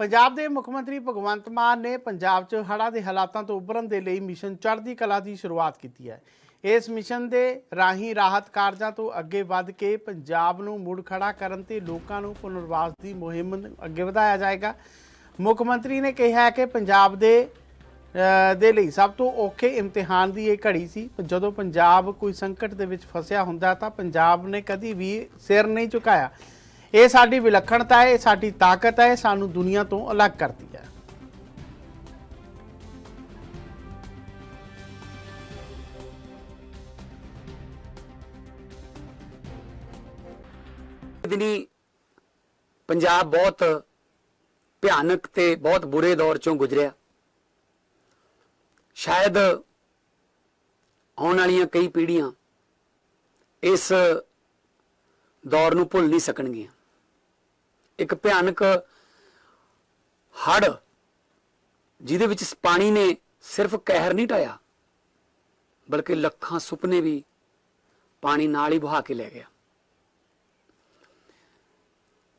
ਪੰਜਾਬ ਦੇ ਮੁੱਖ ਮੰਤਰੀ ਭਗਵੰਤ ਮਾਨ ਨੇ ਪੰਜਾਬ 'ਚ ਹੜ੍ਹਾਂ ਦੇ ਹਾਲਾਤਾਂ ਤੋਂ ਉੱਭਰਨ ਦੇ ਲਈ ਮਿਸ਼ਨ ਚੜ੍ਹਦੀ ਕਲਾ ਦੀ ਸ਼ੁਰੂਆਤ ਕੀਤੀ ਹੈ। ਇਸ ਮਿਸ਼ਨ ਦੇ ਰਾਹੀਂ ਰਾਹਤ ਕਾਰਜਾਂ ਤੋਂ ਅੱਗੇ ਵੱਧ ਕੇ ਪੰਜਾਬ ਨੂੰ ਮੁੜ ਖੜਾ ਕਰਨ ਤੇ ਲੋਕਾਂ ਨੂੰ ਪੁਨਰਵਾਸ ਦੀ ਮੁਹਿੰਮ ਅੱਗੇ ਵਧਾਇਆ ਜਾਏਗਾ। ਮੁੱਖ ਮੰਤਰੀ ਨੇ ਕਿਹਾ ਕਿ ਪੰਜਾਬ ਦੇ ਦੇ ਲਈ ਸਭ ਤੋਂ ਔਖੇ ਇਮਤਿਹਾਨ ਦੀ ਇਹ ਘੜੀ ਸੀ। ਜਦੋਂ ਪੰਜਾਬ ਕੋਈ ਸੰਕਟ ਦੇ ਵਿੱਚ ਫਸਿਆ ਹੁੰਦਾ ਤਾਂ ਪੰਜਾਬ ਨੇ ਕਦੀ ਵੀ ਸਿਰ ਨਹੀਂ ਝੁਕਾਇਆ। ਇਹ ਸਾਡੀ ਵਿਲੱਖਣਤਾ ਹੈ, ਇਹ ਸਾਡੀ ਤਾਕਤ ਹੈ ਸਾਨੂੰ ਦੁਨੀਆ ਤੋਂ ਅਲੱਗ ਕਰਦੀ ਹੈ। ਦਿਨੀ ਪੰਜਾਬ ਬਹੁਤ ਭਿਆਨਕ ਤੇ ਬਹੁਤ ਬੁਰੇ ਦੌਰ ਚੋਂ ਗੁਜ਼ਰਿਆ। ਸ਼ਾਇਦ ਆਉਣ ਵਾਲੀਆਂ ਕਈ ਪੀੜ੍ਹੀਆਂ ਇਸ ਦੌਰ ਨੂੰ ਭੁੱਲ ਨਹੀਂ ਸਕਣਗੀਆਂ। ਇੱਕ ਭਿਆਨਕ ਹੜ ਜਿਹਦੇ ਵਿੱਚ ਪਾਣੀ ਨੇ ਸਿਰਫ ਕਹਿਰ ਨਹੀਂ ਢਾਇਆ ਬਲਕਿ ਲੱਖਾਂ ਸੁਪਨੇ ਵੀ ਪਾਣੀ ਨਾਲ ਹੀ ਬਹਾ ਕੇ ਲੈ ਗਿਆ।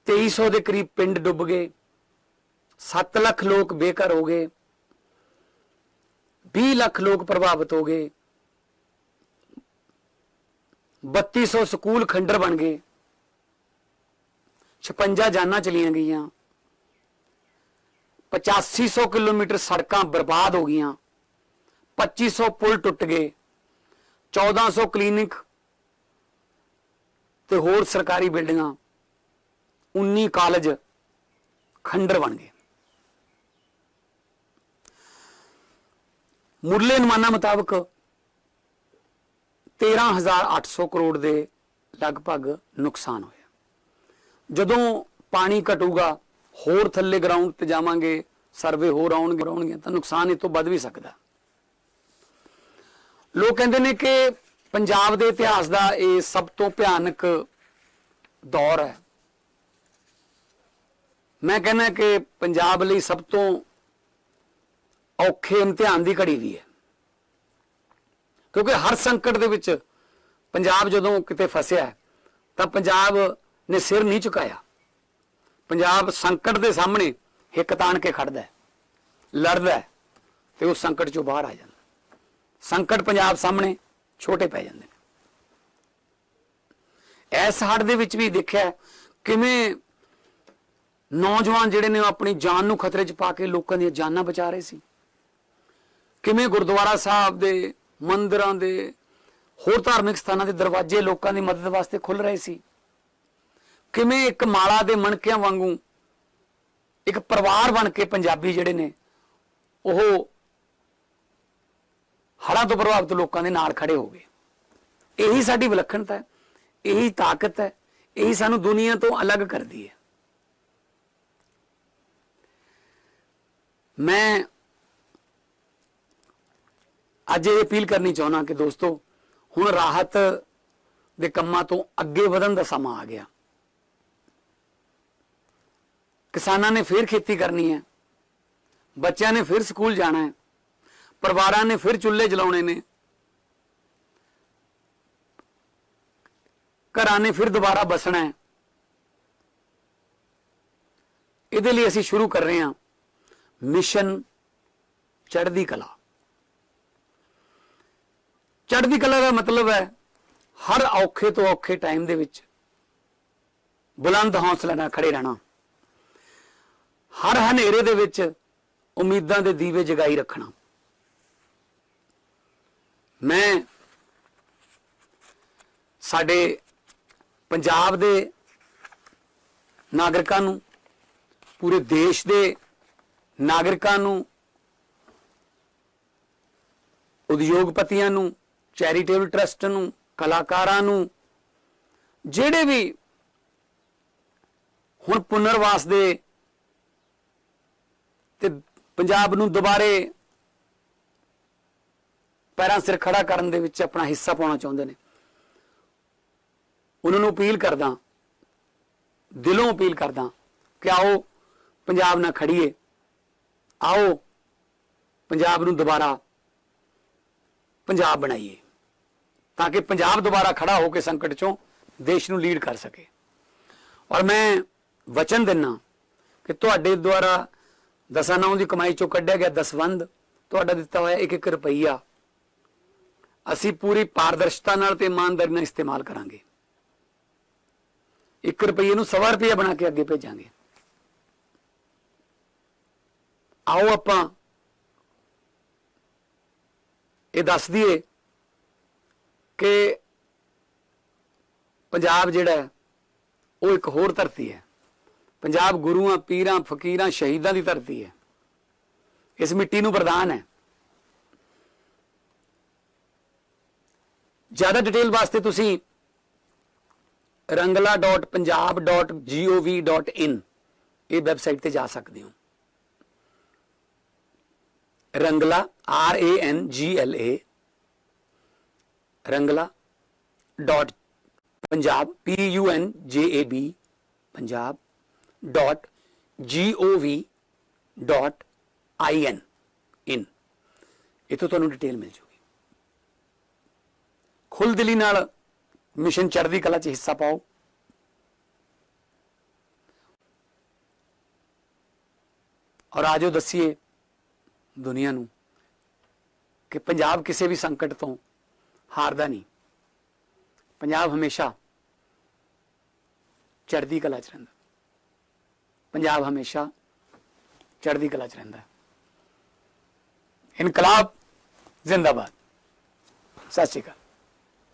2300 ਦੇ ਕਰੀਬ ਪਿੰਡ ਡੁੱਬ ਗਏ 7 ਲੱਖ ਲੋਕ ਬੇਘਰ ਹੋ ਗਏ 20 ਲੱਖ ਲੋਕ ਪ੍ਰਭਾਵਿਤ ਹੋ ਗਏ 3200 ਸਕੂਲ ਖੰਡਰ ਬਣ ਗਏ। 56 ਜਾਨਾਂ ਚਲੀਆਂ ਗਈਆਂ। 8500 ਕਿਲੋਮੀਟਰ ਸੜਕਾਂ ਬਰਬਾਦ ਹੋ ਗਈਆਂ। 2500 ਪੁਲ ਟੁੱਟ ਗਏ। 1400 ਕਲੀਨਿਕ ਤੇ ਹੋਰ ਸਰਕਾਰੀ ਬਿਲਡਿੰਗਾਂ। 19 ਕਾਲਜ ਖੰਡਰ ਬਣ ਗਏ। ਮੁੱਢਲੇ ਅਨੁਮਾਨਾਂ ਮੁਤਾਬਕ 13800 ਕਰੋੜ ਦੇ ਲਗਭਗ ਨੁਕਸਾਨ ਹੋਇਆ। ਜਦੋਂ ਪਾਣੀ ਘਟੂਗਾ, ਹੋਰ ਥੱਲੇ ਗਰਾਊਂਡ ਤੇ ਜਾਵਾਂਗੇ ਸਰਵੇ ਹੋਰ ਆਉਣਗੇ ਆਉਣਗੇ ਤਾਂ ਨੁਕਸਾਨ ਇਹ ਤੋਂ ਵੱਧ ਵੀ ਸਕਦਾ। ਲੋਕ ਕਹਿੰਦੇ ਨੇ ਕਿ ਪੰਜਾਬ ਦੇ ਇਤਿਹਾਸ ਦਾ ਇਹ ਸਭ ਤੋਂ ਭਿਆਨਕ ਦੌਰ ਹੈ। ਮੈਂ ਕਹਿੰਦਾ ਕਿ ਪੰਜਾਬ ਲਈ ਸਭ ਤੋਂ ਔਖੇ ਇਮਤਿਹਾਨ ਦੀ ਘੜੀ ਵੀ ਹੈ। ਕਿਉਂਕਿ ਹਰ ਸੰਕਟ ਦੇ ਵਿੱਚ ਪੰਜਾਬ ਜਦੋਂ ਕਿਤੇ ਫਸਿਆ ਤਾਂ ਪੰਜਾਬ ਨੇ ਸਿਰ ਨਹੀਂ ਝੁਕਾਇਆ। ਪੰਜਾਬ ਸੰਕਟ ਦੇ ਸਾਹਮਣੇ ਹਿੱਕ ਤਾਣ ਕੇ ਖੜਦਾ ਹੈ, ਲੜਦਾ ਹੈ ਤੇ ਉਸ ਸੰਕਟ ਚੋਂ ਬਾਹਰ ਆ ਜਾਂਦਾ। ਸੰਕਟ ਪੰਜਾਬ ਸਾਹਮਣੇ ਛੋਟੇ ਪੈ ਜਾਂਦੇ ਨੇ। ਇਸ ਹੜ ਦੇ ਵਿੱਚ ਵੀ ਦੇਖਿਆ ਕਿਵੇਂ ਨੌਜਵਾਨ ਜਿਹੜੇ ਨੇ ਉਹ ਆਪਣੀ ਜਾਨ ਨੂੰ ਖਤਰੇ 'ਚ ਪਾ ਕੇ ਲੋਕਾਂ ਦੀਆਂ ਜਾਨਾਂ ਬਚਾ ਰਹੇ ਸੀ। ਕਿਵੇਂ ਗੁਰਦੁਆਰਾ ਸਾਹਿਬ ਦੇ, ਮੰਦਰਾਂ ਦੇ, ਹੋਰ ਧਾਰਮਿਕ ਸਥਾਨਾਂ ਦੇ ਦਰਵਾਜ਼ੇ ਲੋਕਾਂ ਦੀ ਮਦਦ ਵਾਸਤੇ ਖੁੱਲ ਰਹੇ ਸੀ। ਕਿਵੇਂ ਇੱਕ ਮਾਲਾ ਦੇ ਮਣਕਿਆਂ ਵਾਂਗੂ ਇੱਕ ਪਰਿਵਾਰ ਬਣ ਕੇ ਪੰਜਾਬੀ ਜਿਹੜੇ ਨੇ, ਉਹ ਹੜ੍ਹਾਂ ਤੋਂ ਪ੍ਰਭਾਵਿਤ ਲੋਕਾਂ ਦੇ ਨਾਲ ਖੜੇ ਹੋ ਗਏ। ਇਹੀ ਸਾਡੀ ਵਿਲੱਖਣਤਾ ਹੈ, ਇਹੀ ਤਾਕਤ ਹੈ, ਇਹੀ ਸਾਨੂੰ ਦੁਨੀਆ ਤੋਂ ਅਲੱਗ ਕਰਦੀ ਹੈ। ਮੈਂ ਅੱਜ ਇਹ ਅਪੀਲ ਕਰਨੀ ਚਾਹੁੰਦਾ ਕਿ ਦੋਸਤੋ, ਹੁਣ ਰਾਹਤ ਦੇ ਕੰਮਾਂ ਤੋਂ ਅੱਗੇ ਵਧਣ ਦਾ ਸਮਾਂ ਆ ਗਿਆ। ਕਿਸਾਨਾਂ ਨੇ ਫਿਰ ਖੇਤੀ ਕਰਨੀ ਹੈ। ਬੱਚਿਆਂ ਨੇ ਫਿਰ ਸਕੂਲ ਜਾਣਾ ਹੈ। ਪਰਿਵਾਰਾਂ ਨੇ ਫਿਰ ਚੁੱਲ੍ਹੇ ਜਲਾਉਣੇ ਨੇ। ਘਰਾਂ ਨੇ ਫਿਰ ਦੁਬਾਰਾ ਬਸਣਾ ਹੈ। ਇਹਦੇ ਲਈ ਅਸੀਂ ਸ਼ੁਰੂ ਕਰ ਰਹੇ ਹਾਂ। ਮਿਸ਼ਨ ਚੜ੍ਹਦੀ ਕਲਾ। ਚੜ੍ਹਦੀ ਕਲਾ ਦਾ ਮਤਲਬ ਹੈ ਹਰ ਔਖੇ ਤੋਂ ਔਖੇ ਟਾਈਮ ਦੇ ਵਿੱਚ ਬੁਲੰਦ ਹੌਸਲਾ ਨਾਲ ਖੜੇ ਰਹਿਣਾ। ਹਰ ਹਨੇਰੇ ਦੇ ਵਿੱਚ ਉਮੀਦਾਂ ਦੇ ਦੀਵੇ ਜਗਾਈ ਰੱਖਣਾ। ਮੈਂ ਸਾਡੇ ਪੰਜਾਬ ਦੇ ਨਾਗਰਿਕਾਂ ਨੂੰ, ਪੂਰੇ ਦੇਸ਼ ਦੇ ਨਾਗਰਿਕਾਂ ਨੂੰ, ਉਦਯੋਗਪਤੀਆਂ ਨੂੰ, ਚੈਰੀਟੇਬਲ ਟਰਸਟ ਨੂੰ, ਕਲਾਕਾਰਾਂ ਨੂੰ, ਜਿਹੜੇ ਵੀ ਹੁਣ ਪੁਨਰਵਾਸ ਦੇ ਤੇ ਪੰਜਾਬ ਨੂੰ ਦੁਬਾਰੇ ਪੈਰਾਂ ਸਿਰ ਖੜਾ ਕਰਨ ਦੇ ਵਿੱਚ ਆਪਣਾ ਹਿੱਸਾ ਪਾਉਣਾ ਚਾਹੁੰਦੇ ਨੇ। ਉਹਨਾਂ ਨੂੰ ਅਪੀਲ ਕਰਦਾ, ਦਿਲੋਂ ਅਪੀਲ ਕਰਦਾ ਕਿ ਆਓ ਪੰਜਾਬ ਨਾਲ ਖੜੀਏ, ਆਓ ਪੰਜਾਬ ਨੂੰ ਦੁਬਾਰਾ ਪੰਜਾਬ ਬਣਾਈਏ ਤਾਂ ਕਿ ਪੰਜਾਬ ਦੁਬਾਰਾ ਖੜਾ ਹੋ ਕੇ ਸੰਕਟ ਚੋਂ ਦੇਸ਼ ਨੂੰ ਲੀਡ ਕਰ ਸਕੇ। ਔਰ ਮੈਂ ਵਚਨ ਦਿੰਨਾ ਕਿ ਤੁਹਾਡੇ ਦੁਆਰਾ ਦਸਾਂ ਨੌਂ ਦੀ ਕਮਾਈ ਚੋਂ ਕੱਢਿਆ ਗਿਆ ਦਸਵੰਦ ਤੁਹਾਡਾ ਦਿੱਤਾ ਹੋਇਆ ਇੱਕ ਇੱਕ ਰੁਪਈਆ। ਅਸੀਂ ਪੂਰੀ ਪਾਰਦਰਸ਼ਤਾ ਨਾਲ ਤੇ ਇਮਾਨਦਾਰੀ ਨਾਲ ਇਸਤੇਮਾਲ ਕਰਾਂਗੇ। 1 ਰੁਪਈਏ ਨੂੰ ਸਵਾ ਰੁਪਈਆ ਬਣਾ ਕੇ ਅੱਗੇ ਭੇਜਾਂਗੇ। ਆਓ ਆਪਾਂ ਇਹ ਦੱਸ ਦਈਏ ਕਿ ਪੰਜਾਬ ਜਿਹੜਾ ਹੈ, ਉਹ ਇੱਕ ਹੋਰ ਧਰਤੀ ਹੈ। ਪੰਜਾਬ ਗੁਰੂਆਂ, ਪੀਰਾਂ, ਫਕੀਰਾਂ, ਸ਼ਹੀਦਾਂ ਦੀ ਧਰਤੀ ਹੈ। ਇਸ ਮਿੱਟੀ ਨੂੰ ਵਰਦਾਨ ਹੈ। ਜ਼ਿਆਦਾ ਡਿਟੇਲ ਵਾਸਤੇ ਤੁਸੀਂ rangla.punjab.gov.in ਇਹ ਵੈਬਸਾਈਟ ਤੇ ਜਾ ਸਕਦੇ ਹੋ। ਰੰਗਲਾ R A N G L A Rangla dot Punjab P U N J A B Punjab dot ਜੀ ਓ ਵੀ ਡਾਟ ਆਈ ਐਨ ਇਨ ਇਥੋਂ ਤੁਹਾਨੂੰ ਡਿਟੇਲ ਮਿਲ ਜੂਗੀ। ਖੁੱਲ ਦਿਲੀ ਨਾਲ ਮਿਸ਼ਨ ਚੜ੍ਹਦੀ ਕਲਾ 'ਚ ਹਿੱਸਾ ਪਾਓ। ਔਰ ਆਜੋ ਦੱਸੀਏ ਦੁਨੀਆ ਨੂੰ ਕਿ ਪੰਜਾਬ ਕਿਸੇ ਵੀ ਸੰਕਟ ਤੋਂ ਹਾਰਦਾ ਨਹੀਂ। ਪੰਜਾਬ ਹਮੇਸ਼ਾ ਚੜ੍ਹਦੀ ਕਲਾ 'ਚ ਰਹਿੰਦਾ। ਪੰਜਾਬ ਹਮੇਸ਼ਾ ਚੜ੍ਹਦੀ ਕਲਾ 'ਚ ਰਹਿੰਦਾ ਇਨਕਲਾਬ ਜ਼ਿੰਦਾਬਾਦ। ਸਤਿ ਸ਼੍ਰੀ ਅਕਾਲ।